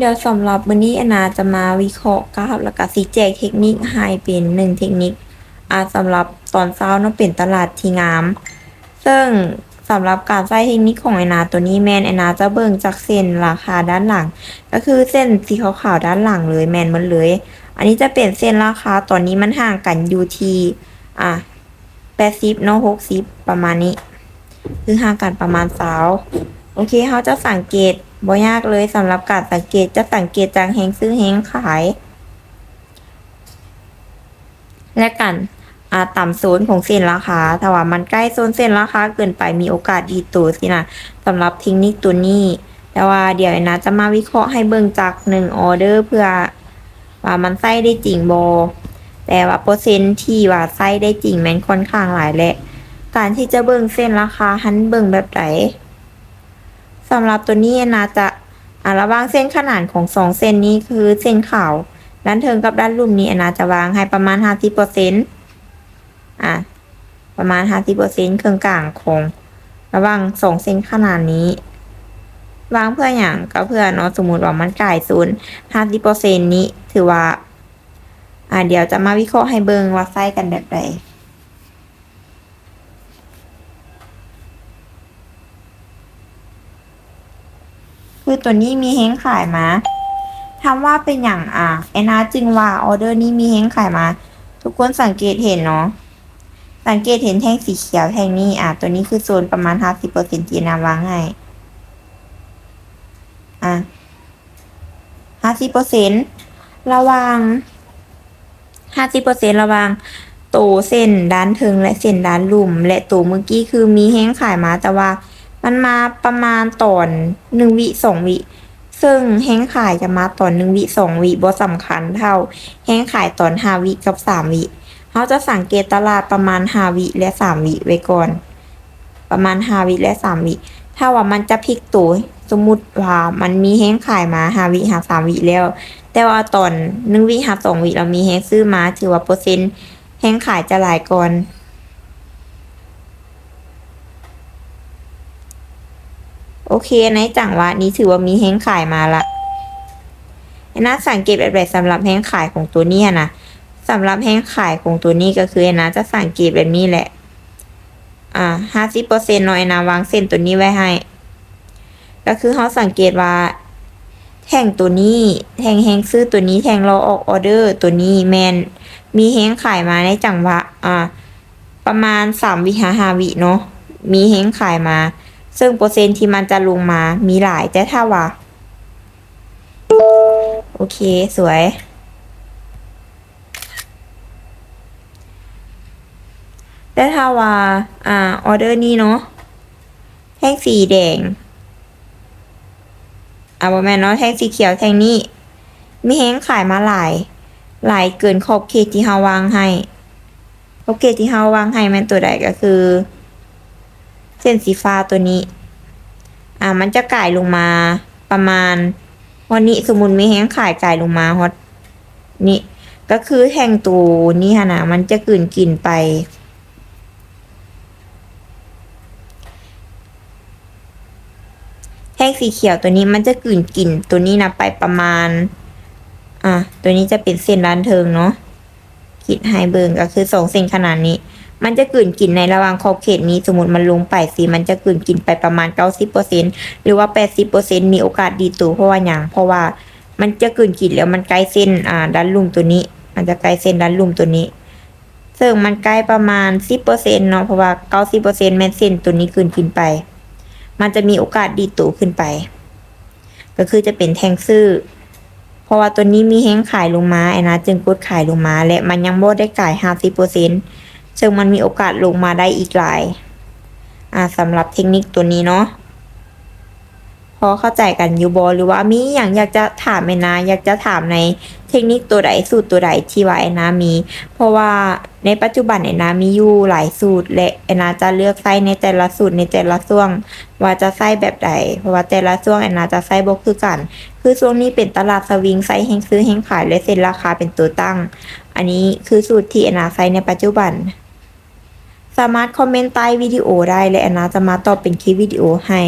เดี๋ยวสำหรับมื้อนี้อนาจะมาวิเคราะห์กราฟแล้วก็สิแจกเทคนิคให้เป็นหนึ่งเทคนิคอ่าสำหรับตอนเช้าเนาะเป็นตลาดที่งาม ซึ่งสำหรับการใช้เทคนิคของอนาตัวนี้แมนอนาจะเบิ่งจากเส้นราคาด้านหลัง ก็คือเส้นสีขาวๆด้านหลังเลยแมนมันเลย อันนี้จะเป็นเส้นราคาตอนนี้มันห่างกันอยู่ที่อะ80เนาะ60ประมาณนี้ คือห่างกันประมาณสาว โอเคเขาจะสังเกตบ่ยากเลยสำหรับการสังเกตจะสังเกตจากแหงซื้อแหงขาย และกันอาต่ำโซนของเส้นราคาถ้าว่ามันใกล้โซนเส้นราคาเกินไปมีโอกาสดีตัวสินะสำหรับเทคนิคตัวนี้ แต่ว่าเดี๋ยวนะจะมาวิเคราะห์ให้เบิ่งจากหนึ่งออเดอร์เพื่อว่ามันใส่ได้จริงบอแต่ว่าเปอร์เซ็นต์ที่ว่าใส่ได้จริงแมันค่อนข้างหลายแหละ การที่จะเบิ่งเส้นราคาหันเบิ่งแบบไหน สำหรับตัวนี้นะจะอ่าระวางเส้นขนานของสองเส้นนี้คือเส้นขาวด้านเทิงกับด้านลุ่มนี้นะจะวางให้ประมาณห้าสิบเปอร์เซ็นต์อะประมาณห้าสิบเปอร์เซ็นต์เครื่องกลางของระว่างสองเส้นขนาดนี้ วางเพื่ออย่างก็เพื่อเนาะสมมติว่ามันก่ายศูนย์ห้าสิบเปอร์เซ็นต์นี้ถือว่า อ่าเดี๋ยวจะมาวิเคราะห์ให้เบิงว่าไส้กันแบบใด คือตัวนี้มีเฮงขายมาถาว่าเป็นอย่างอะแอนนาจึงว่าออเดอร์นี้มีเฮงขายมา ทุกคนสังเกตเห็นเนาะสังเกตเห็นแท่งสีเขียวแท่งนี้อะตัวนี้คือโซนประมาณห้าสิบเปอร์เซ็นต์ที่นาวางให้อะห้าสิบเปอร์เซ็นต์ระว่างห้าสิบเปอร์เซ็นต์ระว่างตัวเส้นด้านเทิงและเส้นด้านลุ่ม และตัวเมื่อกี้คือมีแห้งขายมาแต่ว่า มันมาประมาณตอนหนึ่งวิสองวิ ซึ่งแห้งขายจะมาตอนหนึ่งวิสองวิบ่สำคัญเท่า แห้งขายตอนห้าวิกับสามวิเขาจะสังเกตตลาดประมาณห้าวิและสามวิไว้ก่อน ประมาณห้าวิและสามวิถ้าว่ามันจะพลิกตัวสมมุติว่ามันมีแห้งขายมาห้าวิหาสามวิแล้ว แต่ว่าตอนหนึ่งวิหาสองวิเรามีแห้งซื้อมาถือว่าเปอร์เซ็นต์แห้งขายจะหลายก่อน โอเคในจังหวะนี้ถือว่ามีแห้งขายมาละน่าสังเกตแบบแบบสำหรับแห้งขายของตัวนี้นะสำหรับแห้งขายของตัวนี้ก็คือนะจะสังเกตแบบนี้แหละ อ่าห้าสิบเปอร์เซ็นต์หน้อยนะวางเส้นตัวนี้ไว้ให้ ก็คือเขาสังเกตว่า แท่งตัวนี้แท่งแห้งซื้อตัวนี้แท่งรอออกออเดอร์ตัวนี้แมนมีแห้งขายมาในจังหวะ อ่า ประมาณสามวิหาหาวิเนาะมีแห้งขายมา ซึ่งเปอร์เซ็นต์ที่มันจะลงมามีหลายแต่ถ้าว่า โอเค สวย แต่ถ้าว่า อ่า ออเดอร์นี้เนาะแท่งสีแดงอ่าบอแมนเนาะแท่งสีเขียวแท่งนี้ มีแห้งขายมาหลาย หลายเกินขอบเขตที่เฮาวางให้ขอบเขตที่เฮาวางให้แมันตัวใดก็คือ เส้นสีฟ้าตัวนี้ อ่า มันจะก่ายลงมาประมาณ วันนี้สมมุติมีแห้งขายก่ายลงมาฮอตนี่ก็คือแท่งตูนี่ฮะนะมันจะกลืนกลิ่นไปแท่งสีเขียวตัวนี้มันจะกลืนกลิ่นตัวนี้นะไปประมาณ อะตัวนี้จะเป็นเส้นด้านเทิงเนาะคิดให้เบิงก็คือสองเส้นขนาดนี้ มันจะกลืนกินในระหว่างขอบเขตนี้สมมติมันลงไปสิมันจะกลืนกินไปประมาณเก้าสิบเปอร์เซ็นหรือว่าแปดสิบเปอร์เซ็นมีโอกาสดีตัวเพราะว่าอย่างเพราะว่ามันจะกลืนกินแล้วมันใกล้เส้นอ่าด้านลุ่มตัวนี้ มันจะใกล้เส้นด้านลุ่มตัวนี้ ซึ่งมันใกล้ประมาณสิบเปอร์เซ็นเนาะเพราะว่าเก้าสิบเปอร์เซ็นแม่นเส้นตัวนี้กลืนกินไป มันจะมีโอกาสดีตัวขึ้นไป ก็คือจะเป็นแทงซื่อเพราะว่าตัวนี้มีแห้งขายลงมาไอ้นะจึงกดขายลงมา และมันยังบ่ได้ขายห้าสิบเปอร์เซ็น ซึ่งมันมีโอกาสลงมาได้อีกหลาย อ่าสำหรับเทคนิคตัวนี้เนาะพอเข้าใจกันอยู่บอหรือว่ามีอย่างอยากจะถามไอ้นะ อยากจะถามในเทคนิคตัวใดสูตรตัวใดที่ว่าไอ้นะมี เพราะว่าในปัจจุบันไอ้นะมีอยู่หลายสูตรและไอ้นะจะเลือกใส่ในแต่ละสูตรในแต่ละช่วง ว่าจะใส่แบบใด เพราะว่าแต่ละช่วงไอ้นะจะใส่บ่คือกัน คือช่วงนี้เป็นตลาดสวิงไส์แห่งซื้อแห่งขายและเซ็นราคาเป็นตัวตั้ง อันนี้คือสูตรที่ไอ้นะใช้ในปัจจุบัน สามารถคอมเมนต์ใต้วิดีโอได้และแอนนาจะมาตอบเป็นคลิปวิดีโอให้